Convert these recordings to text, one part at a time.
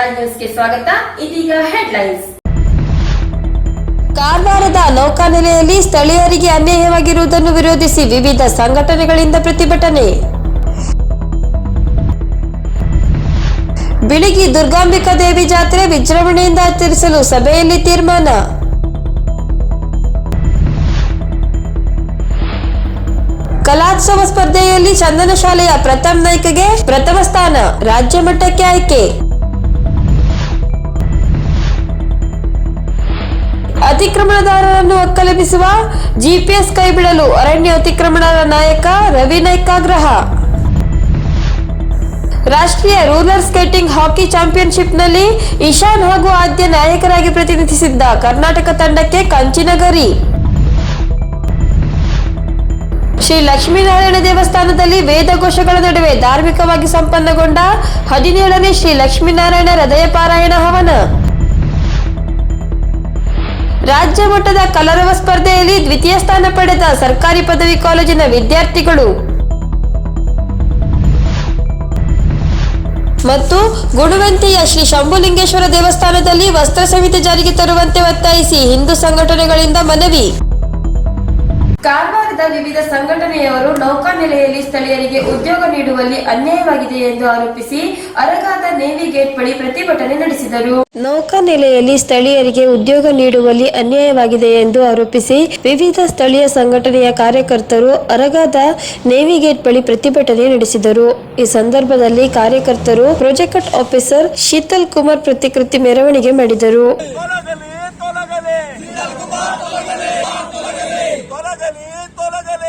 ಸ್ವಾಗತ. ಕಾರವಾರದ ನೌಕಾನೆಲೆಯಲ್ಲಿ ಸ್ಥಳೀಯರಿಗೆ ಅನ್ಯಾಯವಾಗಿರುವುದನ್ನು ವಿರೋಧಿಸಿ ವಿವಿಧ ಸಂಘಟನೆಗಳಿಂದ ಪ್ರತಿಭಟನೆ. ಬಿಳಿಗಿ ದುರ್ಗಾಂಬಿಕಾ ದೇವಿ ಜಾತ್ರೆ ವಿಜೃಂಭಣೆಯಿಂದ ಆಚರಿಸಲು ಸಭೆಯಲ್ಲಿ ತೀರ್ಮಾನ. ಕಲಾತ್ಸವ ಸ್ಪರ್ಧೆಯಲ್ಲಿ ಚಂದನ ಶಾಲೆಯ ಪ್ರಥಮ ನಾಯ್ಕಗೆ ಪ್ರಥಮ ಸ್ಥಾನ, ರಾಜ್ಯ ಮಟ್ಟಕ್ಕೆ ಆಯ್ಕೆ. ಅತಿಕ್ರಮಣದಾರರನ್ನು ಒಕ್ಕಲೆಬ್ಬಿಸುವ ಜಿಪಿಎಸ್ ಕೈಬಿಡಲು ಅರಣ್ಯ ಅತಿಕ್ರಮಣದ ನಾಯಕ ರವಿ ನಾಯ್ಕ ಆಗ್ರಹ ರಾಷ್ಟ್ರೀಯ ರೂಲರ್ ಸ್ಕೇಟಿಂಗ್ ಹಾಕಿ ಚಾಂಪಿಯನ್ಶಿಪ್ನಲ್ಲಿ ಇಶಾನ್ ಹಾಗೂ ಆದ್ಯ ನಾಯಕರಾಗಿ ಪ್ರತಿನಿಧಿಸಿದ್ದ ಕರ್ನಾಟಕ ತಂಡಕ್ಕೆ ಕಂಚಿನ ಗರಿ ಶ್ರೀ ಲಕ್ಷ್ಮೀನಾರಾಯಣ ದೇವಸ್ಥಾನದಲ್ಲಿ ವೇದಘೋಷಗಳ ನಡುವೆ ಧಾರ್ಮಿಕವಾಗಿ ಸಂಪನ್ನಗೊಂಡ ಹದಿನೇಳನೇ ಶ್ರೀ ಲಕ್ಷ್ಮೀನಾರಾಯಣ ಹೃದಯ ಪಾರಾಯಣ ಹವನ. ರಾಜ್ಯ ಮಟ್ಟದ ಕಲರವ ಸ್ಪರ್ಧೆಯಲ್ಲಿ ದ್ವಿತೀಯ ಸ್ಥಾನ ಪಡೆದ ಸರ್ಕಾರಿ ಪದವಿ ಕಾಲೇಜಿನ ವಿದ್ಯಾರ್ಥಿಗಳು. ಮತ್ತು ಗುಣವಂತಿಯ ಶ್ರೀ ಶಂಭುಲಿಂಗೇಶ್ವರ ದೇವಸ್ಥಾನದಲ್ಲಿ ವಸ್ತ್ರ ಸಂಹಿತೆ ಜಾರಿಗೆ ತರುವಂತೆ ಒತ್ತಾಯಿಸಿ ಹಿಂದೂ ಸಂಘಟನೆಗಳಿಂದ ಮನವಿ. ಕಾರವಾರದ ವಿವಿಧ ಸಂಘಟನೆಯವರು ನೌಕಾನೆಲೆಯಲ್ಲಿ ಸ್ಥಳೀಯರಿಗೆ ಉದ್ಯೋಗ ನೀಡುವಲ್ಲಿ ಅನ್ಯಾಯವಾಗಿದೆ ಎಂದು ಆರೋಪಿಸಿ ಅರಗಾದ ನೇವಿ ಗೇಟ್ ಬಳಿ ಪ್ರತಿಭಟನೆ ನಡೆಸಿದರು. ನೌಕಾನೆಲೆಯಲ್ಲಿ ಸ್ಥಳೀಯರಿಗೆ ಉದ್ಯೋಗ ನೀಡುವಲ್ಲಿ ಅನ್ಯಾಯವಾಗಿದೆ ಎಂದು ಆರೋಪಿಸಿ ವಿವಿಧ ಸ್ಥಳೀಯ ಸಂಘಟನೆಯ ಕಾರ್ಯಕರ್ತರು ಅರಗಾದ ನೇವಿ ಗೇಟ್ ಬಳಿ ಪ್ರತಿಭಟನೆ ನಡೆಸಿದರು. ಈ ಸಂದರ್ಭದಲ್ಲಿ ಕಾರ್ಯಕರ್ತರು ಪ್ರೊಜೆಕ್ಟ್ ಆಫೀಸರ್ ಶೀತಲ್ ಕುಮಾರ್ ಪ್ರತಿಕೃತಿ ಮೆರವಣಿಗೆ ಮಾಡಿದರು.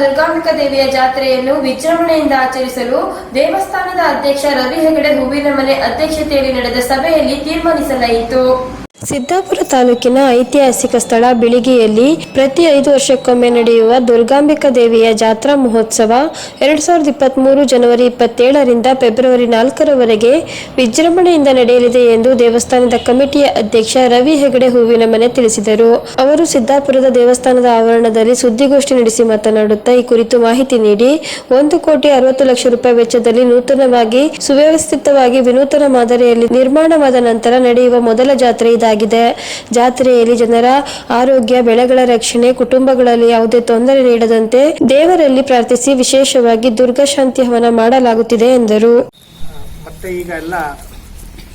ದುರ್ಗಾಂಬಿಕಾ ದೇವಿಯ ಜಾತ್ರೆಯನ್ನು ವಿಜೃಂಭಣೆಯಿಂದ ಆಚರಿಸಲು ದೇವಸ್ಥಾನದ ಅಧ್ಯಕ್ಷ ರವಿ ಹೆಗಡೆ ಹೂವಿನ ಮನೆ ಅಧ್ಯಕ್ಷತೆಯಲ್ಲಿ ನಡೆದ ಸಭೆಯಲ್ಲಿ ತೀರ್ಮಾನಿಸಲಾಯಿತು. ಸಿದ್ದಾಪುರ ತಾಲೂಕಿನ ಐತಿಹಾಸಿಕ ಸ್ಥಳ ಬಿಳಿಗಿಯಲ್ಲಿ ಪ್ರತಿ ಐದು ವರ್ಷಕ್ಕೊಮ್ಮೆ ನಡೆಯುವ ದುರ್ಗಾಂಬಿಕಾ ದೇವಿಯ ಜಾತ್ರಾ ಮಹೋತ್ಸವ ಎರಡ್ ಸಾವಿರದ ಇಪ್ಪತ್ತ್ ಮೂರು ಜನವರಿ ಇಪ್ಪತ್ತೇಳರಿಂದ ಫೆಬ್ರವರಿ ನಾಲ್ಕರವರೆಗೆ ವಿಜೃಂಭಣೆಯಿಂದ ನಡೆಯಲಿದೆ ಎಂದು ದೇವಸ್ಥಾನದ ಕಮಿಟಿಯ ಅಧ್ಯಕ್ಷ ರವಿ ಹೆಗಡೆ ಹೂವಿನ ಮನೆ ತಿಳಿಸಿದರು. ಅವರು ಸಿದ್ದಾಪುರದ ದೇವಸ್ಥಾನದ ಆವರಣದಲ್ಲಿ ಸುದ್ದಿಗೋಷ್ಠಿ ನಡೆಸಿ ಮಾತನಾಡುತ್ತಾ ಈ ಕುರಿತು ಮಾಹಿತಿ ನೀಡಿ, ಒಂದು ಕೋಟಿ ಅರವತ್ತು ಲಕ್ಷ ರೂಪಾಯಿ ವೆಚ್ಚದಲ್ಲಿ ನೂತನವಾಗಿ ಸುವ್ಯವಸ್ಥಿತವಾಗಿ ವಿನೂತನ ಮಾದರಿಯಲ್ಲಿ ನಿರ್ಮಾಣವಾದ ನಂತರ ನಡೆಯುವ ಮೊದಲ ಜಾತ್ರೆ ಇದಾಗಿದೆ. ಜಾತ್ರೆಯಲ್ಲಿ ಜನರ ಆರೋಗ್ಯ, ಬೆಳೆಗಳ ರಕ್ಷಣೆ, ಕುಟುಂಬಗಳಲ್ಲಿ ಯಾವುದೇ ತೊಂದರೆ ನೀಡದಂತೆ ದೇವರಲ್ಲಿ ಪ್ರಾರ್ಥಿಸಿ ವಿಶೇಷವಾಗಿ ದುರ್ಗಾ ಶಾಂತಿ ಹವನ ಮಾಡಲಾಗುತ್ತಿದೆ ಎಂದರು. ಮತ್ತೆ ಈಗ ಎಲ್ಲ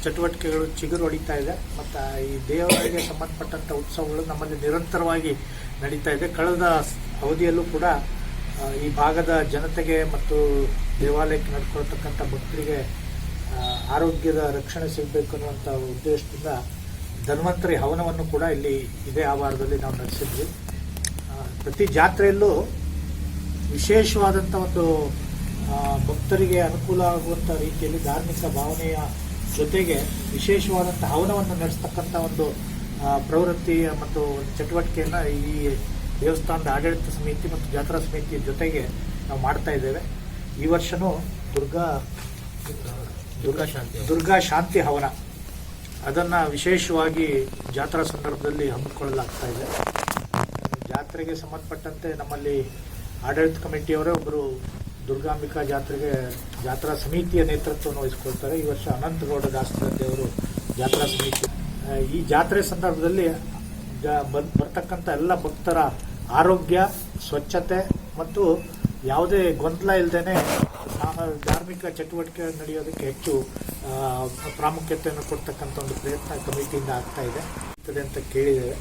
ಚಟುವಟಿಕೆಗಳು ಚಿಗುರು ಹೊಡಿತಾ ಇದೆ. ಮತ್ತು ಈ ದೇವರಿಗೆ ಸಂಬಂಧಪಟ್ಟಂಥ ಉತ್ಸವಗಳು ನಮ್ಮಲ್ಲಿ ನಿರಂತರವಾಗಿ ನಡೀತಾ ಇದೆ. ಕಳೆದ ಅವಧಿಯಲ್ಲೂ ಕೂಡ ಈ ಭಾಗದ ಜನತೆಗೆ ಮತ್ತು ದೇವಾಲಯಕ್ಕೆ ನಡ್ಕೊಳ್ತಕ್ಕಂಥ ಭಕ್ತರಿಗೆ ಆರೋಗ್ಯದ ರಕ್ಷಣೆ ಸಿಗಬೇಕು ಅನ್ನುವಂಥ ಉದ್ದೇಶದಿಂದ ಧನ್ವಂತರಿ ಹವನವನ್ನು ಕೂಡ ಇಲ್ಲಿ ಇದೇ ಆವಾರದಲ್ಲಿ ನಾವು ನಡೆಸಿದ್ವಿ. ಪ್ರತಿ ಜಾತ್ರೆಯಲ್ಲೂ ವಿಶೇಷವಾದಂಥ ಒಂದು ಭಕ್ತರಿಗೆ ಅನುಕೂಲ ಆಗುವಂಥ ರೀತಿಯಲ್ಲಿ ಧಾರ್ಮಿಕ ಭಾವನೆಯ ಜೊತೆಗೆ ವಿಶೇಷವಾದಂಥ ಹವನವನ್ನು ನಡೆಸ್ತಕ್ಕಂಥ ಒಂದು ಪ್ರವೃತ್ತಿ ಮತ್ತು ಚಟುವಟಿಕೆಯನ್ನು ಈ ದೇವಸ್ಥಾನದ ಆಡಳಿತ ಸಮಿತಿ ಮತ್ತು ಜಾತ್ರಾ ಸಮಿತಿಯ ಜೊತೆಗೆ ನಾವು ಮಾಡ್ತಾ ಇದ್ದೇವೆ. ಈ ವರ್ಷನೂ ದುರ್ಗಾ ದುರ್ಗಾ ಶಾಂತಿ ದುರ್ಗಾ ಶಾಂತಿ ಹವನ. ಅದನ್ನು ವಿಶೇಷವಾಗಿ ಜಾತ್ರಾ ಸಂದರ್ಭದಲ್ಲಿ ಹಮ್ಮಿಕೊಳ್ಳಲಾಗ್ತಾ ಇದೆ. ಜಾತ್ರೆಗೆ ಸಂಬಂಧಪಟ್ಟಂತೆ ನಮ್ಮಲ್ಲಿ ಆಡಳಿತ ಕಮಿಟಿಯವರೇ ಒಬ್ಬರು ದುರ್ಗಾಂಬಿಕಾ ಜಾತ್ರೆಗೆ ಜಾತ್ರಾ ಸಮಿತಿಯ ನೇತೃತ್ವವನ್ನು ವಹಿಸಿಕೊಳ್ತಾರೆ. ಈ ವರ್ಷ ಅನಂತಗೌಡ ಅವರು ಜಾತ್ರಾ ಸಮಿತಿ. ಈ ಜಾತ್ರೆ ಸಂದರ್ಭದಲ್ಲಿ ಬರ್ತಕ್ಕಂಥ ಎಲ್ಲ ಭಕ್ತರ ಆರೋಗ್ಯ, ಸ್ವಚ್ಛತೆ ಮತ್ತು ಯಾವುದೇ ಗೊಂದಲ ಇಲ್ಲದೇನೆ ಧಾರ್ಮಿಕ ಚಟುವಟಿಕೆ ನಡೆಯೋದಕ್ಕೆ ಹೆಚ್ಚು ಪ್ರಾಮುಖ್ಯತೆಯನ್ನು ಕೊಡ್ತಕ್ಕಂಥ ಒಂದು ಪ್ರಯತ್ನ ಕಮಿಟಿಯಿಂದ ಆಗ್ತಾ ಇದೆ. ಅಂತ ಕೇಳಿದ್ದೇವೆ.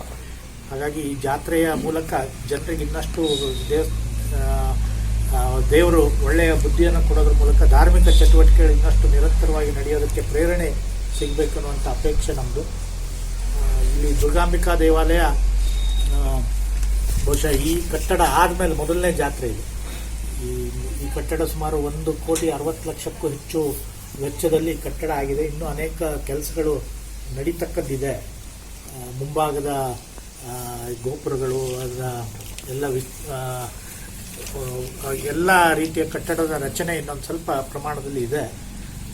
ಹಾಗಾಗಿ ಈ ಜಾತ್ರೆಯ ಮೂಲಕ ಜನರಿಗೆ ಇನ್ನಷ್ಟು ದೇವ ದೇವರು ಒಳ್ಳೆಯ ಬುದ್ಧಿಯನ್ನು ಕೊಡೋದ್ರ ಮೂಲಕ ಧಾರ್ಮಿಕ ಚಟುವಟಿಕೆಗಳು ಇನ್ನಷ್ಟು ನಿರಂತರವಾಗಿ ನಡೆಯೋದಕ್ಕೆ ಪ್ರೇರಣೆ ಸಿಗಬೇಕು ಅನ್ನುವಂಥ ಅಪೇಕ್ಷೆ ನಮ್ಮದು ಇಲ್ಲಿ ದುರ್ಗಾಂಬಿಕಾ ದೇವಾಲಯ ಬಹುಶಃ ಈ ಕಟ್ಟಡ ಆದಮೇಲೆ ಮೊದಲನೇ ಜಾತ್ರೆ ಇದು. ಈ ಈ ಕಟ್ಟಡ ಸುಮಾರು ಒಂದು ಕೋಟಿ ಅರವತ್ತು ಲಕ್ಷಕ್ಕೂ ಹೆಚ್ಚು ವೆಚ್ಚದಲ್ಲಿ ಕಟ್ಟಡ ಆಗಿದೆ. ಇನ್ನೂ ಅನೇಕ ಕೆಲಸಗಳು ನಡೀತಕ್ಕದ್ದಿದೆ ಮುಂಭಾಗದ ಗೋಪುರಗಳು, ಅದರ ಎಲ್ಲ ವಿ ಎಲ್ಲ ರೀತಿಯ ಕಟ್ಟಡದ ರಚನೆ ಇನ್ನೊಂದು ಸ್ವಲ್ಪ ಪ್ರಮಾಣದಲ್ಲಿ ಇದೆ.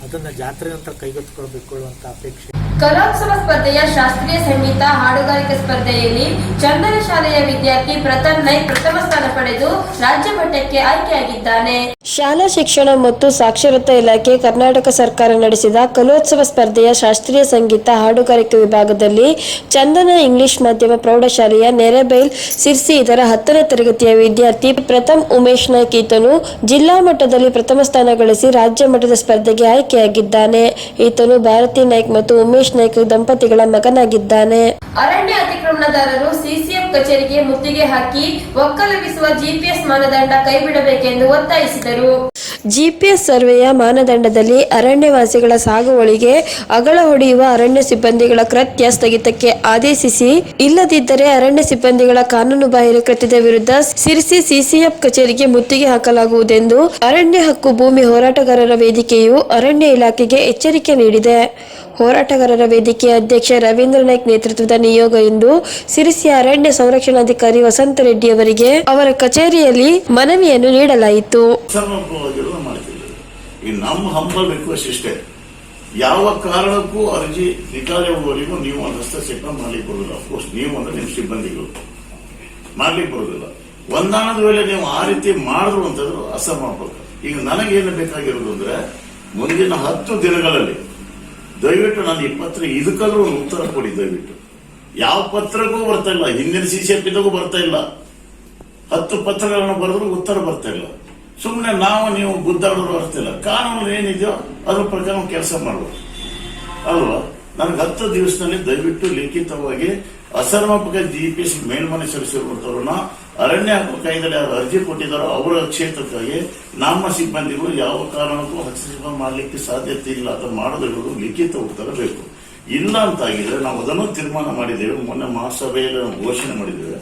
ಅದನ್ನು ಜಾತ್ರೆ ನಂತರ ಕೈಗೆತ್ತಿಕೊಳ್ಬೇಕು ಅಂತ ಅಪೇಕ್ಷೆ. ಕಲೋತ್ಸವ ಸ್ಪರ್ಧೆಯ ಶಾಸ್ತ್ರೀಯ ಸಂಗೀತ, ಹಾಡುಗಾರಿಕೆ ಸ್ಪರ್ಧೆಯಲ್ಲಿ ಚಂದನ ಶಾಲೆಯ ವಿದ್ಯಾರ್ಥಿ ಪ್ರಥಮ್ ನೈಕ್ ಪ್ರಥಮ ಸ್ಥಾನ ಪಡೆದು ರಾಜ್ಯ ಮಟ್ಟಕ್ಕೆ ಆಯ್ಕೆಯಾಗಿದ್ದಾನೆ. ಶಾಲಾ ಶಿಕ್ಷಣ ಮತ್ತು ಸಾಕ್ಷರತಾ ಇಲಾಖೆ ಕರ್ನಾಟಕ ಸರ್ಕಾರ ನಡೆಸಿದ ಕಲೋತ್ಸವ ಸ್ಪರ್ಧೆಯ ಶಾಸ್ತ್ರೀಯ ಸಂಗೀತ, ಹಾಡುಗಾರಿಕೆ ವಿಭಾಗದಲ್ಲಿ ಚಂದನ ಇಂಗ್ಲಿಷ್ ಮಾಧ್ಯಮ ಪ್ರೌಢಶಾಲೆಯ ನೆರೆಬೈಲ್ ಸಿರ್ಸಿ ಇದರ ಹತ್ತನೇ ತರಗತಿಯ ವಿದ್ಯಾರ್ಥಿ ಪ್ರಥಮ್ ಉಮೇಶ್ ನಾಯ್ಕ್ ಈತನು ಜಿಲ್ಲಾ ಮಟ್ಟದಲ್ಲಿ ಪ್ರಥಮ ಸ್ಥಾನ ಗಳಿಸಿ ರಾಜ್ಯ ಮಟ್ಟದ ಸ್ಪರ್ಧೆಗೆ ಆಯ್ಕೆಯಾಗಿದ್ದಾನೆ. ಈತನು ಭಾರತಿ ನಾಯ್ಕ್ ಮತ್ತು ಉಮೇಶ್ ನಾಯ್ಕ್ ದಂಪತಿಗಳ ಮಗನಾಗಿದ್ದಾನೆ. ಅರಣ್ಯ ಅತಿಕ್ರಮಣದಾರರು ಸಿಸಿಎಂ ಕಚೇರಿಗೆ ಮುತ್ತಿಗೆ ಹಾಕಿ ಒಕ್ಕಲಗಿಸುವ ಜಿಪಿಎಸ್ ಮಾನದಂಡ ಕೈಬಿಡಬೇಕೆಂದು ಒತ್ತಾಯಿಸಿದರು. ಜಿಪಿಎಸ್ ಸರ್ವೆಯ ಮಾನದಂಡದಲ್ಲಿ ಅರಣ್ಯವಾಸಿಗಳ ಸಾಗುವಳಿಗೆ ಅಗಳ ಹೊಡೆಯುವ ಅರಣ್ಯ ಸಿಬ್ಬಂದಿಗಳ ಕೃತ್ಯ ಸ್ಥಗಿತಕ್ಕೆ ಆದೇಶಿಸಿ ಇಲ್ಲದಿದ್ದರೆ ಅರಣ್ಯ ಸಿಬ್ಬಂದಿಗಳ ಕಾನೂನುಬಾಹಿರ ಕೃತ್ಯದ ವಿರುದ್ಧ ಸಿರಿಸಿ ಸಿಸಿಎಫ್ ಕಚೇರಿಗೆ ಮುತ್ತಿಗೆ ಹಾಕಲಾಗುವುದೆಂದು ಅರಣ್ಯ ಹಕ್ಕು ಭೂಮಿ ಹೋರಾಟಗಾರರ ವೇದಿಕೆಯು ಅರಣ್ಯ ಇಲಾಖೆಗೆ ಎಚ್ಚರಿಕೆ ನೀಡಿದೆ. ಹೋರಾಟಗಾರರ ವೇದಿಕೆಯ ಅಧ್ಯಕ್ಷ ರವೀಂದ್ರ ನಾಯ್ಕ್ ನೇತೃತ್ವದ ನಿಯೋಗ ಇಂದು ಸಿರಿಸಿಯ ಅರಣ್ಯ ಸಂರಕ್ಷಣಾಧಿಕಾರಿ ವಸಂತ ರೆಡ್ಡಿ ಅವರಿಗೆ ಅವರ ಕಚೇರಿಯಲ್ಲಿ ಮನವಿಯನ್ನು ನೀಡಲಾಯಿತು. ಯಾವ ಕಾರಣಕ್ಕೂ ಅರ್ಜಿ ನಿಕಾಲಿವರೆಗೂ ನೀವು ಹಸ್ತಕ್ಷೇಪ ಮಾಡ್ಲಿಕ್ಕೆ ಬರೋದಿಲ್ಲ ಅಫ್ಕೋರ್ಸ್ ನೀವು ಅಂದ್ರೆ ನಿಮ್ಮ ಸಿಬ್ಬಂದಿಗಳು. ಮಾಡ್ಲಿಕ್ಕೆ ಬರೋದಿಲ್ಲ ಒಂದಾನದ ವೇಳೆ ನೀವು ಆ ರೀತಿ ಮಾಡಿದ್ರು ಅಂತಂದ್ರೆ ಅಸಮರ್ಪಕ ಈಗ ನನಗೇನು ಬೇಕಾಗಿರೋದು ಅಂದ್ರೆ, ಮುಂದಿನ ಹತ್ತು ದಿನಗಳಲ್ಲಿ ದಯವಿಟ್ಟು ನಾನು ಈ ಪತ್ರ ಇದಕ್ಕಾದ್ರೂ ಉತ್ತರ ಕೊಡಿ, ದಯವಿಟ್ಟು. ಯಾವ ಪತ್ರಕ್ಕೂ ಬರ್ತಾ ಇಲ್ಲ. ಹಿಂದಿನ ಸಿ ಸಿ ಎಫ್ ಇದಕ್ಕೂ ಬರ್ತಾ ಇಲ್ಲ. ಹತ್ತು ಪತ್ರಗಳನ್ನು ಬರೆದ್ರು ಉತ್ತರ ಬರ್ತಾ ಇಲ್ಲ. ಸುಮ್ಮನೆ ನಾವು, ನೀವು ಗುದ್ದಾಡೋರು ಬರ್ತಿಲ್ಲ ಕಾನೂನು ಏನಿದೆಯೋ ಅದ್ರ ಪ್ರಕಾರ ಕೆಲಸ ಮಾಡುವ ಅಲ್ವಾ? ನನಗೆ ಹತ್ತು ದಿವಸದಲ್ಲಿ ದಯವಿಟ್ಟು ಲಿಖಿತವಾಗಿ ಅಸಮರ್ಪಕ ಜಿಪಿಎಸ್ ಮೇಲ್ಮನೆ ಸಲ್ಲಿಸಿರುವಂತವ್ರನ್ನ ಅರಣ್ಯ ಕೈಗಡೆ ಅವರು ಅರ್ಜಿ ಕೊಟ್ಟಿದ್ದಾರೋ ಅವರ ಕ್ಷೇತ್ರಕ್ಕಾಗಿ ನಮ್ಮ ಸಿಬ್ಬಂದಿಗಳು ಯಾವ ಕಾರಣಕ್ಕೂ ಹಸ್ತಕ್ಷೇಪ ಮಾಡಲಿಕ್ಕೆ ಸಾಧ್ಯತೆ ಇಲ್ಲ ಅಥವಾ ಮಾಡದಿರುವುದು ಲಿಖಿತ ಉತ್ತರ ಬೇಕು. ಇಲ್ಲ ಅಂತಾಗಿದ್ರೆ ನಾವು ಅದನ್ನು ತೀರ್ಮಾನ ಮಾಡಿದ್ದೇವೆ, ಮೊನ್ನೆ ಮಹಾಸಭೆಯಲ್ಲಿ ನಾವು ಘೋಷಣೆ ಮಾಡಿದ್ದೇವೆ.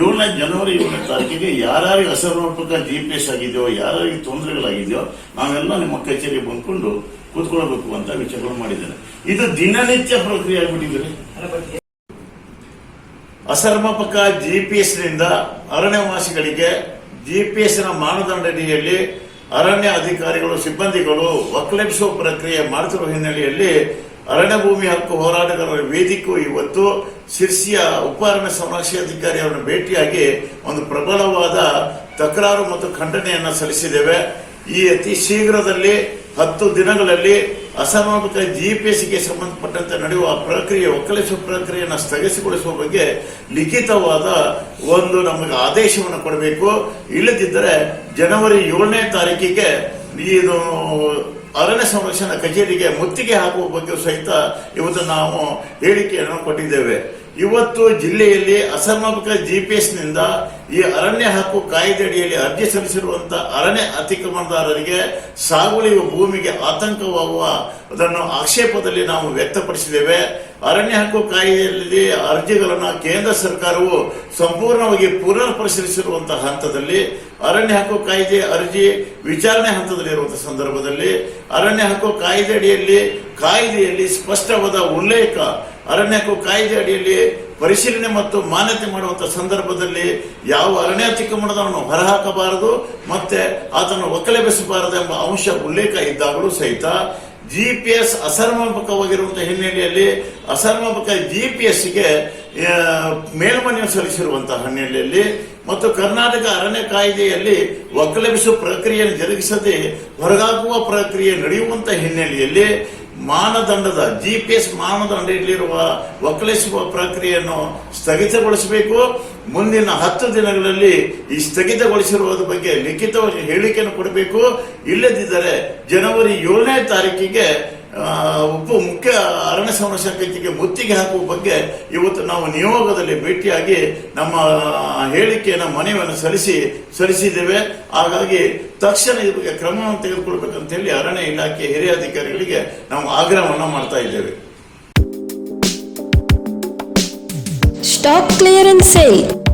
ಏಳನೇ ಜನವರಿ ಏಳನೇ ತಾರೀಕಿಗೆ ಯಾರ್ಯಾರಿಗೆ ಅಸಮರ್ಪಕ ಜಿಪಿಎಸ್ ಆಗಿದೆಯೋ, ಯಾರ್ಯಾರಿಗೆ ತೊಂದರೆಗಳಾಗಿದೆಯೋ, ನಾವೆಲ್ಲ ನಿಮ್ಮ ಕಚೇರಿಗೆ ಬಂದ್ಕೊಂಡು ಕೂತ್ಕೊಳ್ಬೇಕು ಅಂತ ವಿಚಾರಗಳು ಮಾಡಿದ್ದೇನೆ ಇದು ದಿನನಿತ್ಯ ಪ್ರಕ್ರಿಯೆ ಅಸಮರ್ಪಕ ಜಿಪಿಎಸ್ನಿಂದ ಅರಣ್ಯವಾಸಿಗಳಿಗೆ ಜಿಪಿಎಸ್ನ ಮಾನದಂಡಡಿಯಲ್ಲಿ ಅರಣ್ಯ ಅಧಿಕಾರಿಗಳು, ಸಿಬ್ಬಂದಿಗಳು ಒಕ್ಕಲೆಬ್ಸುವ ಪ್ರಕ್ರಿಯೆ ಮಾಡುತ್ತಿರುವ ಹಿನ್ನೆಲೆಯಲ್ಲಿ ಅರಣ್ಯ ಭೂಮಿ ಹಕ್ಕು ಹೋರಾಟಗಾರರ ವೇದಿಕೆಯು ಇವತ್ತು ಶಿರ್ಸಿಯ ಉಪ ಅರಣ್ಯ ಸಂರಕ್ಷಣಾಧಿಕಾರಿ ಅಧಿಕಾರಿಯವರನ್ನು ಭೇಟಿಯಾಗಿ ಒಂದು ಪ್ರಬಲವಾದ ತಕರಾರು ಮತ್ತು ಖಂಡನೆಯನ್ನು ಸಲ್ಲಿಸಿದ್ದೇವೆ. ಈ ಅತಿ ಶೀಘ್ರದಲ್ಲಿ ಹತ್ತು ದಿನಗಳಲ್ಲಿ ಅಸಮರ್ಪಕ ಜಿಪಿಎಸ್ಗೆ ಸಂಬಂಧಪಟ್ಟಂತೆ ನಡೆಯುವ ಪ್ರಕ್ರಿಯೆ, ಒಕ್ಕಲಿಸುವ ಪ್ರಕ್ರಿಯೆಯನ್ನು ಸ್ಥಗಿತಗೊಳಿಸುವ ಬಗ್ಗೆ ಲಿಖಿತವಾದ ಒಂದು ನಮಗೆ ಆದೇಶವನ್ನು ಕೊಡಬೇಕು. ಇಲ್ಲದಿದ್ದರೆ ಜನವರಿ ಏಳನೇ ತಾರೀಕಿಗೆ ಇದು ಅರಣ್ಯ ಸಂರಕ್ಷಣಾ ಕಚೇರಿಗೆ ಮುತ್ತಿಗೆ ಹಾಕುವ ಬಗ್ಗೆ ಸಹಿತ ಇವತ್ತು ನಾವು ಹೇಳಿಕೆಯನ್ನು ಕೊಟ್ಟಿದ್ದೇವೆ. ಇವತ್ತು ಜಿಲ್ಲೆಯಲ್ಲಿ ಅಸಮರ್ಪಕ ಜಿಪಿಎಸ್ನಿಂದ ಈ ಅರಣ್ಯ ಹಕ್ಕು ಕಾಯ್ದೆಯಡಿಯಲ್ಲಿ ಅರ್ಜಿ ಸಲ್ಲಿಸಿರುವಂತಹ ಅರಣ್ಯ ಅತಿಕ್ರಮಣದಾರರಿಗೆ ಸಾಗುಳಿ ಭೂಮಿಗೆ ಆತಂಕವಾಗುವ ಅದನ್ನು ಆಕ್ಷೇಪದಲ್ಲಿ ನಾವು ವ್ಯಕ್ತಪಡಿಸಿದ್ದೇವೆ. ಅರಣ್ಯ ಹಕ್ಕು ಕಾಯ್ದೆಯಲ್ಲಿ ಅರ್ಜಿಗಳನ್ನು ಕೇಂದ್ರ ಸರ್ಕಾರವು ಸಂಪೂರ್ಣವಾಗಿ ಪುನರ್ ಪರಿಶೀಲಿಸಿರುವಂತಹ ಹಂತದಲ್ಲಿ ಅರಣ್ಯ ಹಕ್ಕು ಕಾಯ್ದೆ ಅರ್ಜಿ ವಿಚಾರಣೆ ಹಂತದಲ್ಲಿರುವಂತಹ ಸಂದರ್ಭದಲ್ಲಿ ಅರಣ್ಯ ಹಕ್ಕು ಕಾಯ್ದೆ ಅಡಿಯಲ್ಲಿ ಕಾಯ್ದೆಯಲ್ಲಿ ಸ್ಪಷ್ಟವಾದ ಉಲ್ಲೇಖ ಅರಣ್ಯ ಹಕ್ಕು ಕಾಯ್ದೆ ಅಡಿಯಲ್ಲಿ ಪರಿಶೀಲನೆ ಮತ್ತು ಮಾನ್ಯತೆ ಮಾಡುವಂತಹ ಸಂದರ್ಭದಲ್ಲಿ ಯಾವ ಅರಣ್ಯ ಚಿಕ್ಕಮಣದವನ್ನು ಹೊರಹಾಕಬಾರದು, ಮತ್ತೆ ಆತನ್ನು ಒಕ್ಕಲೆಬಿಸಬಾರದು ಎಂಬ ಅಂಶ ಉಲ್ಲೇಖ ಇದ್ದಾಗಲೂ ಸಹಿತ ಜಿಪಿಎಸ್ ಅಸಮರ್ಪಕವಾಗಿರುವಂತಹ ಹಿನ್ನೆಲೆಯಲ್ಲಿ ಅಸಮರ್ಪಕ ಜಿಪಿಎಸ್ಗೆ ಮೇಲ್ಮನವಿ ಸಲ್ಲಿಸಿರುವಂತಹ ಹಿನ್ನೆಲೆಯಲ್ಲಿ ಮತ್ತು ಕರ್ನಾಟಕ ಅರಣ್ಯ ಕಾಯ್ದೆಯಲ್ಲಿ ಒಕ್ಕಲೆಬಿಸುವ ಪ್ರಕ್ರಿಯೆಯನ್ನು ಜರುಗಿಸದೆ ಹೊರಗಾಕುವ ಪ್ರಕ್ರಿಯೆ ನಡೆಯುವಂತಹ ಹಿನ್ನೆಲೆಯಲ್ಲಿ ಮಾನದಂಡದ ಜಿ ಪಿ ಎಸ್ ಮಾನದಂಡ ಇಲ್ಲಿರುವ ಒಕ್ಕಲಿಸುವ ಪ್ರಕ್ರಿಯೆಯನ್ನು ಸ್ಥಗಿತಗೊಳಿಸಬೇಕು. ಮುಂದಿನ ಹತ್ತು ದಿನಗಳಲ್ಲಿ ಈ ಸ್ಥಗಿತಗೊಳಿಸಿರುವುದರ ಬಗ್ಗೆ ಲಿಖಿತವಾಗಿ ಹೇಳಿಕೆಯನ್ನು ಕೊಡಬೇಕು. ಇಲ್ಲದಿದ್ದರೆ ಜನವರಿ ಏಳನೇ ತಾರೀಕಿಗೆ ಉಪ ಮುಖ್ಯ ಅರಣ್ಯ ಸಂರಕ್ಷಣಾ ಮುತ್ತಿಗೆ ಹಾಕುವ ಬಗ್ಗೆ ಇವತ್ತು ನಾವು ನಿಯೋಗದಲ್ಲಿ ಭೇಟಿಯಾಗಿ ನಮ್ಮ ಹೇಳಿಕೆಯನ್ನು, ಮನವಿಯನ್ನು ಸಲ್ಲಿಸಿ, ಸಲ್ಲಿಸಿದ್ದೇವೆ. ಹಾಗಾಗಿ ತಕ್ಷಣ ಇದ್ರ ಬಗ್ಗೆ ಕ್ರಮವನ್ನು ತೆಗೆದುಕೊಳ್ಬೇಕಂತ ಹೇಳಿ ಅರಣ್ಯ ಇಲಾಖೆ ಹಿರಿಯ ಅಧಿಕಾರಿಗಳಿಗೆ ನಾವು ಆಗ್ರಹವನ್ನು ಮಾಡ್ತಾ ಇದ್ದೇವೆ. ಸ್ಟಾಕ್ ಕ್ಲಿಯರೆನ್ಸ್ ಸೇಲ್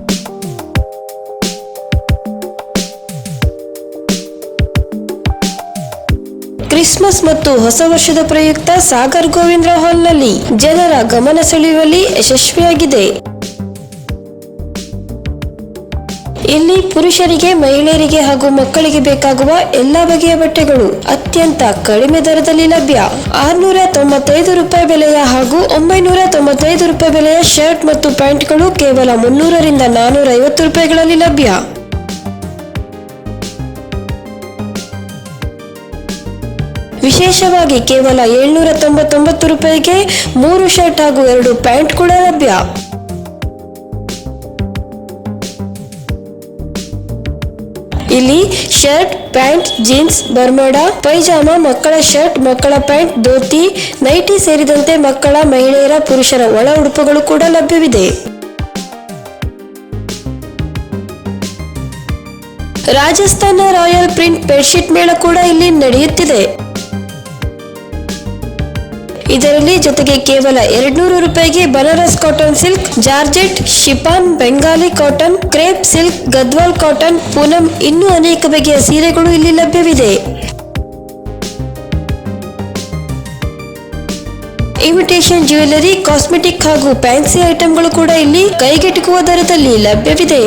ಕ್ರಿಸ್ಮಸ್ ಮತ್ತು ಹೊಸ ವರ್ಷದ ಪ್ರಯುಕ್ತ ಸಾಗರ್ ಗೋವಿಂದ್ರ ಹಾಲ್ನಲ್ಲಿ ಜನರ ಗಮನ ಸೆಳೆಯುವಲ್ಲಿ ಯಶಸ್ವಿಯಾಗಿದೆ. ಇಲ್ಲಿ ಪುರುಷರಿಗೆ, ಮಹಿಳೆಯರಿಗೆ ಹಾಗೂ ಮಕ್ಕಳಿಗೆ ಬೇಕಾಗುವ ಎಲ್ಲಾ ಬಗೆಯ ಬಟ್ಟೆಗಳು ಅತ್ಯಂತ ಕಡಿಮೆ ದರದಲ್ಲಿ ಲಭ್ಯ. ಆರ್ನೂರ ತೊಂಬತ್ತೈದು ರೂಪಾಯಿ ಬೆಲೆಯ ಹಾಗೂ ಒಂಬೈನೂರ ತೊಂಬತ್ತೈದು ರೂಪಾಯಿ ಬೆಲೆಯ ಶರ್ಟ್ ಮತ್ತು ಪ್ಯಾಂಟ್ಗಳು ಕೇವಲ ಮುನ್ನೂರರಿಂದ ನಾನೂರ ಐವತ್ತು ರೂಪಾಯಿಗಳಲ್ಲಿ ಲಭ್ಯ. ವಿಶೇಷವಾಗಿ ಕೇವಲ ಏಳ್ನೂರ ತೊಂಬತ್ತೊಂಬತ್ತು ರೂಪಾಯಿಗೆ ಮೂರು ಶರ್ಟ್ ಹಾಗೂ ಎರಡು ಪ್ಯಾಂಟ್ ಕೂಡ ಲಭ್ಯ. ಇಲ್ಲಿ shirt, pant, jeans, Bermuda, pyjama, ಮಕ್ಕಳ ಶರ್ಟ್, ಮಕ್ಕಳ ಪ್ಯಾಂಟ್, ಧೋತಿ, ನೈಟಿ ಸೇರಿದಂತೆ ಮಕ್ಕಳ, ಮಹಿಳೆಯರ, ಪುರುಷರ ಒಳ ಉಡುಪುಗಳು ಕೂಡ ಲಭ್ಯವಿದೆ. ರಾಜಸ್ಥಾನ ರಾಯಲ್ ಪ್ರಿಂಟ್ ಬೆಡ್ಶೀಟ್ ಮೇಳ ಕೂಡ ಇಲ್ಲಿ ನಡೆಯುತ್ತಿದೆ. ಇದರಲ್ಲಿ ಜೊತೆಗೆ ಕೇವಲ ಎರಡ್ನೂರು ರೂಪಾಯಿಗೆ Banaras cotton silk, georgette chiffon Bengali cotton, crepe silk, Gadwal cotton, Poonam ಇನ್ನೂ ಅನೇಕ ಬಗೆಯ ಸೀರೆಗಳು ಇಲ್ಲಿ ಲಭ್ಯವಿದೆ. ಇಮಿಟೇಷನ್ ಜ್ಯುವೆಲರಿ ಕಾಸ್ಮೆಟಿಕ್ ಹಾಗೂ ಫ್ಯಾನ್ಸಿ ಐಟಂಗಳು ಕೂಡ ಇಲ್ಲಿ ಕೈಗೆಟುಕುವ ದರದಲ್ಲಿ ಲಭ್ಯವಿದೆ.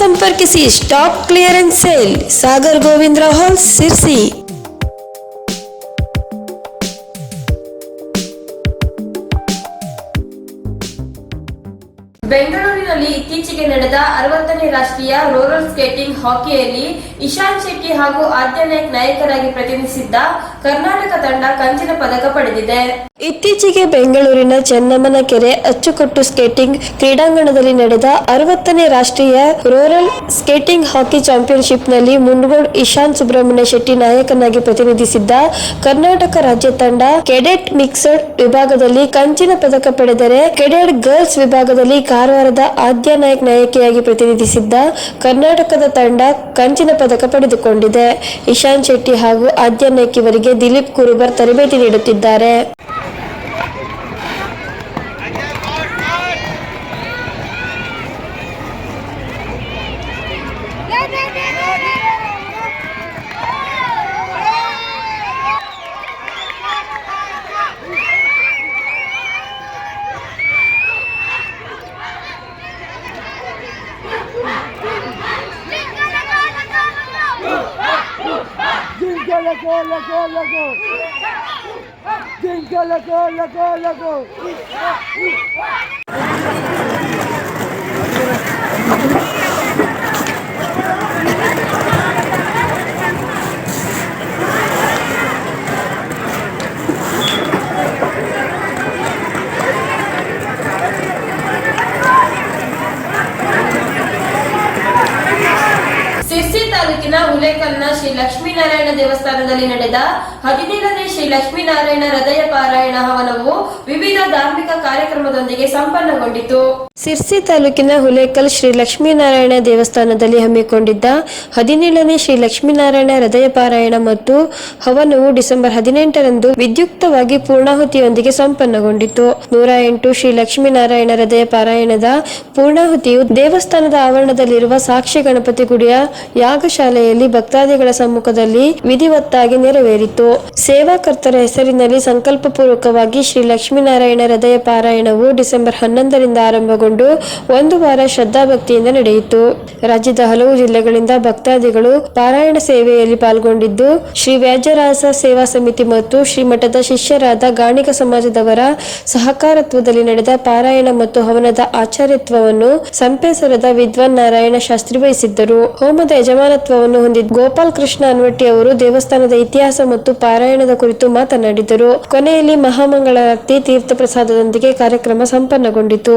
ಸಂಪರ್ಕಿಸಿ. Stock clearance sale Sagar Govinda hall Sirsi. ಬೆಂಗಳೂರಿನಲ್ಲಿ ಇತ್ತೀಚೆಗೆ ನಡೆದ ಅರವತ್ತನೇ ರಾಷ್ಟ್ರೀಯ ರೋಲರ್ ಸ್ಕೇಟಿಂಗ್ ಹಾಕಿಯಲ್ಲಿ ಇಶಾಂತ್ ಶೆಟ್ಟಿ ಹಾಗೂ ಆದ್ಯ ನಾಯಕ್ ನಾಯಕರಾಗಿ ಪ್ರತಿನಿಧಿಸಿದ್ದ ಕರ್ನಾಟಕ ತಂಡ ಕಂಚಿನ ಪದಕ ಪಡೆದಿದೆ. ಇತ್ತೀಚೆಗೆ ಬೆಂಗಳೂರಿನ ಚೆನ್ನಮ್ಮನ ಕೆರೆ ಅಚ್ಚುಕಟ್ಟು ಸ್ಕೇಟಿಂಗ್ ಕ್ರೀಡಾಂಗಣದಲ್ಲಿ ನಡೆದ ಅರವತ್ತನೇ ರಾಷ್ಟ್ರೀಯ ರೋರಲ್ ಸ್ಕೇಟಿಂಗ್ ಹಾಕಿ ಚಾಂಪಿಯನ್ಶಿಪ್ನಲ್ಲಿ ಮುಂಡಗೋಡ್ ಇಶಾಂತ್ ಸುಬ್ರಹ್ಮಣ್ಯ ಶೆಟ್ಟಿ ನಾಯಕನಾಗಿ ಪ್ರತಿನಿಧಿಸಿದ್ದ ಕರ್ನಾಟಕ ರಾಜ್ಯ ತಂಡ ಕೆಡೆಟ್ ಮಿಕ್ಸಡ್ ವಿಭಾಗದಲ್ಲಿ ಕಂಚಿನ ಪದಕ ಪಡೆದರೆ ಕೆಡೆಟ್ ಗರ್ಲ್ಸ್ ವಿಭಾಗದಲ್ಲಿ ಕಾರವಾರದ ಆದ್ಯ ನಾಯಕ್ ನಾಯಕಿಯಾಗಿ ಪ್ರತಿನಿಧಿಸಿದ್ದ ಕರ್ನಾಟಕದ ತಂಡ ಕಂಚಿನ ಪದಕ ಪಡೆದುಕೊಂಡಿದೆ. ಇಶಾಂತ್ ಶೆಟ್ಟಿ ಹಾಗೂ ಆದ್ಯ ನಾಯಕ್ ಇವರಿಗೆ ದಿಲೀಪ್ ಕುರುಬರ್ ತರಬೇತಿ ನೀಡುತ್ತಿದ್ದಾರೆ. লাগো লাগো লাগো ಶ್ರೀ ಲಕ್ಷ್ಮೀನಾರಾಯಣ ದೇವಸ್ಥಾನದಲ್ಲಿ ನಡೆದ ಹದಿನೇಳನೇ ಶ್ರೀ ಲಕ್ಷ್ಮೀನಾರಾಯಣ ಹೃದಯ ಪಾರಾಯಣ ಹವನವು ವಿವಿಧ ಧಾರ್ಮಿಕ ಕಾರ್ಯಕ್ರಮದೊಂದಿಗೆ ಸಂಪನ್ನಗೊಂಡಿತು. ಸಿರ್ಸಿ ತಾಲೂಕಿನ ಹುಲೇಕಲ್ ಶ್ರೀ ಲಕ್ಷ್ಮೀನಾರಾಯಣ ದೇವಸ್ಥಾನದಲ್ಲಿ ಹಮ್ಮಿಕೊಂಡಿದ್ದ ಹದಿನೇಳನೇ ಶ್ರೀ ಲಕ್ಷ್ಮೀನಾರಾಯಣ ಹೃದಯ ಪಾರಾಯಣ ಮತ್ತು ಹವನವು ಡಿಸೆಂಬರ್ ಹದಿನೆಂಟರಂದು ವಿದ್ಯುಕ್ತವಾಗಿ ಪೂರ್ಣಾಹುತಿಯೊಂದಿಗೆ ಸಂಪನ್ನಗೊಂಡಿತು. ನೂರ ಎಂಟು ಶ್ರೀ ಲಕ್ಷ್ಮೀನಾರಾಯಣ ಹೃದಯ ಪಾರಾಯಣದ ಪೂರ್ಣಾಹುತಿಯು ದೇವಸ್ಥಾನದ ಆವರಣದಲ್ಲಿರುವ ಸಾಕ್ಷಿ ಗಣಪತಿ ಗುಡಿಯ ಯಾಗಶಾಲೆಯಲ್ಲಿ ಭಕ್ತಾದಿಗಳ ಸಮ್ಮುಖದಲ್ಲಿ ವಿಧಿವತ್ತಾಗಿ ನೆರವೇರಿತು. ಸೇವಾಕರ್ತರ ಹೆಸರಿನಲ್ಲಿ ಸಂಕಲ್ಪಪೂರ್ವಕವಾಗಿ ಶ್ರೀ ಲಕ್ಷ್ಮೀನಾರಾಯಣ ಹೃದಯ ಪಾರಾಯಣವು ಡಿಸೆಂಬರ್ ಹನ್ನೊಂದರಿಂದ ಆರಂಭಗೊಂಡು ಒಂದು ವಾರ ಶ್ರದ್ಧಾಭಕ್ತಿಯಿಂದ ನಡೆಯಿತು. ರಾಜ್ಯದ ಹಲವು ಜಿಲ್ಲೆಗಳಿಂದ ಭಕ್ತಾದಿಗಳು ಪಾರಾಯಣ ಸೇವೆಯಲ್ಲಿ ಪಾಲ್ಗೊಂಡಿದ್ದು, ಶ್ರೀ ವ್ಯಾಜರಾಸ ಸೇವಾ ಸಮಿತಿ ಮತ್ತು ಶ್ರೀಮಠದ ಶಿಷ್ಯರಾದ ಗಾಣಿಗ ಸಮಾಜದವರ ಸಹಕಾರತ್ವದಲ್ಲಿ ನಡೆದ ಪಾರಾಯಣ ಮತ್ತು ಹವನದ ಆಚಾರ್ಯತ್ವವನ್ನು ಸಂಪೇಸರದ ವಿದ್ವಾನ್ ನಾರಾಯಣ ಶಾಸ್ತ್ರಿ ವಹಿಸಿದ್ದರು. ಹೋಮದ ಯಜಮಾನತ್ವವನ್ನು ಹೊಂದಿದ್ದ ಗೋಪಾಲ್ ಕೃಷ್ಣ ಅನ್ವಟ್ಟಿ ಅವರು ದೇವಸ್ಥಾನದ ಇತಿಹಾಸ ಮತ್ತು ರಾಮಾಯಣದ ಕುರಿತು ಮಾತನಾಡಿದರು. ಕೊನೆಯಲ್ಲಿ ಮಹಾಮಂಗಳಾರತಿ ತೀರ್ಥ ಪ್ರಸಾದದೊಂದಿಗೆ ಕಾರ್ಯಕ್ರಮ ಸಂಪನ್ನಗೊಂಡಿತು.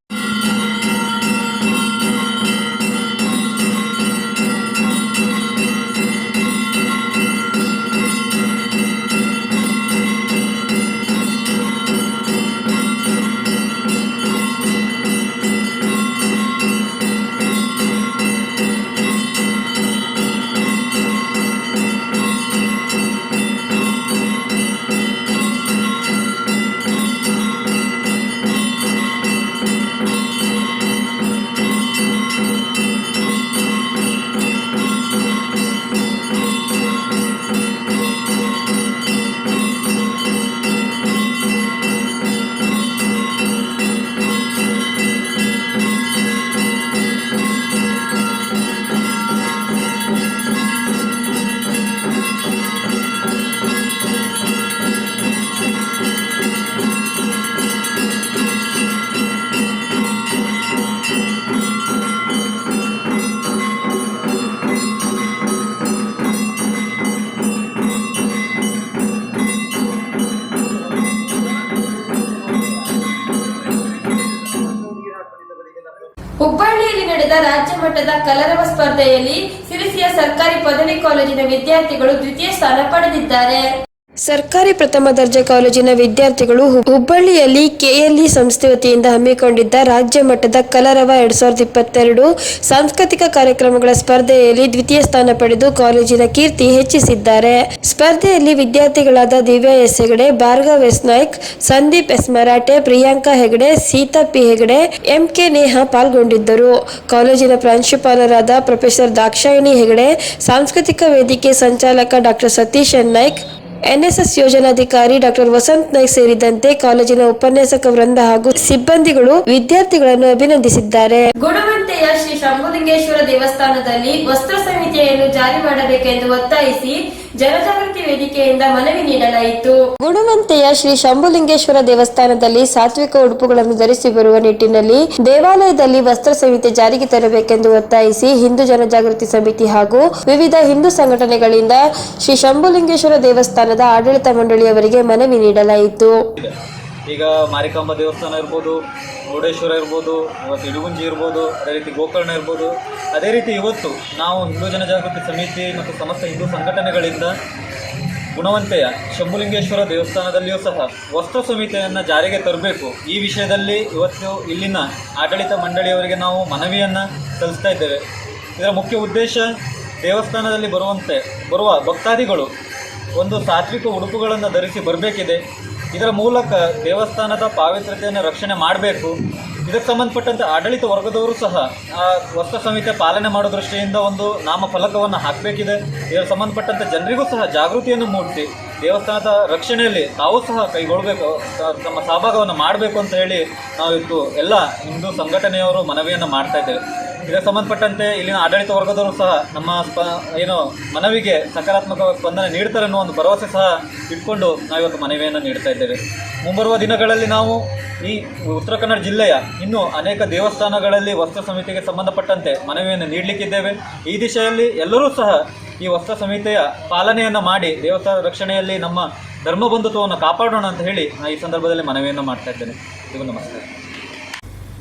ಕಲರವ ಸ್ಪರ್ಧೆಯಲ್ಲಿ ಸಿರಿಸಿಯ ಸರ್ಕಾರಿ ಪದವಿ ಕಾಲೇಜಿನ ವಿದ್ಯಾರ್ಥಿಗಳು ದ್ವಿತೀಯ ಸ್ಥಾನ ಪಡೆದಿದ್ದಾರೆ. ಸರ್ಕಾರಿ ಪ್ರಥಮ ದರ್ಜೆ ಕಾಲೇಜಿನ ವಿದ್ಯಾರ್ಥಿಗಳು ಹುಬ್ಬಳ್ಳಿಯಲ್ಲಿ ಕೆಎಲ್ಇ ಸಂಸ್ಥೆ ವತಿಯಿಂದ ಹಮ್ಮಿಕೊಂಡಿದ್ದ ರಾಜ್ಯ ಮಟ್ಟದ ಕಲರವ ಎರಡ್ ಸಾವಿರದ ಇಪ್ಪತ್ತೆರಡು ಸಾಂಸ್ಕೃತಿಕ ಕಾರ್ಯಕ್ರಮಗಳ ಸ್ಪರ್ಧೆಯಲ್ಲಿ ದ್ವಿತೀಯ ಸ್ಥಾನ ಪಡೆದು ಕಾಲೇಜಿನ ಕೀರ್ತಿ ಹೆಚ್ಚಿಸಿದ್ದಾರೆ. ಸ್ಪರ್ಧೆಯಲ್ಲಿ ವಿದ್ಯಾರ್ಥಿಗಳಾದ Divya S Hegde, Bhargav S Naik, Sandeep S Marathe, Priyanka Hegde, Seeta P Hegde, M K Neha ಪಾಲ್ಗೊಂಡಿದ್ದರು. ಕಾಲೇಜಿನ ಪ್ರಾಂಶುಪಾಲರಾದ ಪ್ರೊಫೆಸರ್ ದಾಕ್ಷಾಯಿಣಿ ಹೆಗಡೆ, ಸಾಂಸ್ಕೃತಿಕ ವೇದಿಕೆ ಸಂಚಾಲಕ doctor Satish N Naik NSS ಯೋಜನಾಧಿಕಾರಿ ಡಾಕ್ಟರ್ ವಸಂತ್ ನಾಯ್ ಸೇರಿದಂತೆ ಕಾಲೇಜಿನ ಉಪನ್ಯಾಸಕ ವೃಂದ ಹಾಗೂ ಸಿಬ್ಬಂದಿಗಳು ವಿದ್ಯಾರ್ಥಿಗಳನ್ನು ಅಭಿನಂದಿಸಿದ್ದಾರೆ. ಗುಣವಂತೆಯ ಶ್ರೀ ಶಂಭುಲಿಂಗೇಶ್ವರ ದೇವಸ್ಥಾನದಲ್ಲಿ ವಸ್ತ್ರ ಸಂಹಿತೆಯನ್ನು ಜಾರಿ ಮಾಡಬೇಕೆಂದು ಒತ್ತಾಯಿಸಿ ಜನಜಾಗೃತಿ ವೇದಿಕೆಯಿಂದ ಮನವಿ ನೀಡಲಾಯಿತು. ಗುಣವಂತೆಯ ಶ್ರೀ ಶಂಭುಲಿಂಗೇಶ್ವರ ದೇವಸ್ಥಾನದಲ್ಲಿ ಸಾತ್ವಿಕ ಉಡುಪುಗಳನ್ನು ಧರಿಸಿ ಬರುವ ನಿಟ್ಟಿನಲ್ಲಿ ದೇವಾಲಯದಲ್ಲಿ ವಸ್ತ್ರ ಸಂಹಿತೆ ಜಾರಿಗೆ ತರಬೇಕೆಂದು ಒತ್ತಾಯಿಸಿ ಹಿಂದೂ ಜನಜಾಗೃತಿ ಸಮಿತಿ ಹಾಗೂ ವಿವಿಧ ಹಿಂದೂ ಸಂಘಟನೆಗಳಿಂದ ಶ್ರೀ ಶಂಭುಲಿಂಗೇಶ್ವರ ದೇವಸ್ಥಾನದ ಆಡಳಿತ ಮಂಡಳಿಯವರಿಗೆ ಮನವಿ ನೀಡಲಾಯಿತು. ಈಗ ಮಾರಿಕಾಂಬ ದೇವಸ್ಥಾನ ಇರ್ಬೋದು, ಮುರುಡೇಶ್ವರ ಇರ್ಬೋದು ಇವತ್ತು ಇಡುಗುಂಜಿ ಇರ್ಬೋದು, ಅದೇ ರೀತಿ ಗೋಕರ್ಣ ಇರ್ಬೋದು. ಅದೇ ರೀತಿ ಇವತ್ತು ನಾವು ಹಿಂದೂ ಜನಜಾಗೃತಿ ಸಮಿತಿ ಮತ್ತು ಸಮಸ್ತ ಹಿಂದೂ ಸಂಘಟನೆಗಳಿಂದ ಗುಣವಂತೆಯ ಶಂಭುಲಿಂಗೇಶ್ವರ ದೇವಸ್ಥಾನದಲ್ಲಿಯೂ ಸಹ ವಸ್ತು ಸಂಹಿತೆಯನ್ನು ಜಾರಿಗೆ ತರಬೇಕು. ಈ ವಿಷಯದಲ್ಲಿ ಇವತ್ತು ಇಲ್ಲಿನ ಆಡಳಿತ ಮಂಡಳಿಯವರಿಗೆ ನಾವು ಮನವಿಯನ್ನು ಸಲ್ಲಿಸ್ತಾ ಇದ್ದೇವೆ. ಇದರ ಮುಖ್ಯ ಉದ್ದೇಶ ದೇವಸ್ಥಾನದಲ್ಲಿ ಬರುವಂತೆ ಬರುವ ಭಕ್ತಾದಿಗಳು ಒಂದು ಸಾತ್ವಿಕ ಉಡುಪುಗಳನ್ನು ಧರಿಸಿ ಬರಬೇಕಿದೆ. ಇದರ ಮೂಲಕ ದೇವಸ್ಥಾನದ ಪಾವಿತ್ರ್ಯತೆಯನ್ನು ರಕ್ಷಣೆ ಮಾಡಬೇಕು. ಇದಕ್ಕೆ ಸಂಬಂಧಪಟ್ಟಂತೆ ಆಡಳಿತ ವರ್ಗದವರು ಸಹ ಆ ವಸ್ತ್ರ ಸಂಹಿತೆ ಪಾಲನೆ ಮಾಡೋ ದೃಷ್ಟಿಯಿಂದ ಒಂದು ನಾಮಫಲಕವನ್ನು ಹಾಕಬೇಕಿದೆ. ಇದರ ಸಂಬಂಧಪಟ್ಟಂತೆ ಜನರಿಗೂ ಸಹ ಜಾಗೃತಿಯನ್ನು ಮೂಡಿಸಿ ದೇವಸ್ಥಾನದ ರಕ್ಷಣೆಯಲ್ಲಿ ತಾವು ಸಹ ಕೈಗೊಳ್ಳಬೇಕು ತಮ್ಮ ಸಹಭಾಗವನ್ನು ಮಾಡಬೇಕು ಅಂತ ಹೇಳಿ ನಾವು ಇವತ್ತು ಎಲ್ಲ ಹಿಂದೂ ಸಂಘಟನೆಯವರು ಮನವಿಯನ್ನು ಮಾಡ್ತಾ ಇದಕ್ಕೆ ಸಂಬಂಧಪಟ್ಟಂತೆ ಇಲ್ಲಿನ ಆಡಳಿತ ವರ್ಗದವರು ಸಹ ನಮ್ಮ ಏನು ಮನವಿಗೆ ಸಕಾರಾತ್ಮಕ ಸ್ಪಂದನೆ ನೀಡ್ತಾರೆ ಅನ್ನೋ ಒಂದು ಭರವಸೆ ಸಹ ಇಟ್ಕೊಂಡು ನಾವಿವತ್ತು ಮನವಿಯನ್ನು ನೀಡ್ತಾ ಇದ್ದೇವೆ. ಮುಂಬರುವ ದಿನಗಳಲ್ಲಿ ನಾವು ಈ ಉತ್ತರ ಕನ್ನಡ ಜಿಲ್ಲೆಯ ಇನ್ನೂ ಅನೇಕ ದೇವಸ್ಥಾನಗಳಲ್ಲಿ ವಸ್ತ್ರ ಸಮಿತಿಗೆ ಸಂಬಂಧಪಟ್ಟಂತೆ ಮನವಿಯನ್ನು ನೀಡಲಿಕ್ಕಿದ್ದೇವೆ. ಈ ದಿಶೆಯಲ್ಲಿ ಎಲ್ಲರೂ ಸಹ ಈ ವಸ್ತ್ರ ಸಂಹಿತೆಯ ಪಾಲನೆಯನ್ನು ಮಾಡಿ ದೇವಸ್ಥಾನ ರಕ್ಷಣೆಯಲ್ಲಿ ನಮ್ಮ ಧರ್ಮಬಂಧುತ್ವವನ್ನು ಕಾಪಾಡೋಣ ಅಂತ ಹೇಳಿ ನಾನು ಈ ಸಂದರ್ಭದಲ್ಲಿ ಮನವಿಯನ್ನು ಮಾಡ್ತಾ ಇದ್ದೇನೆ. ಇದು ನಮಸ್ಕಾರ.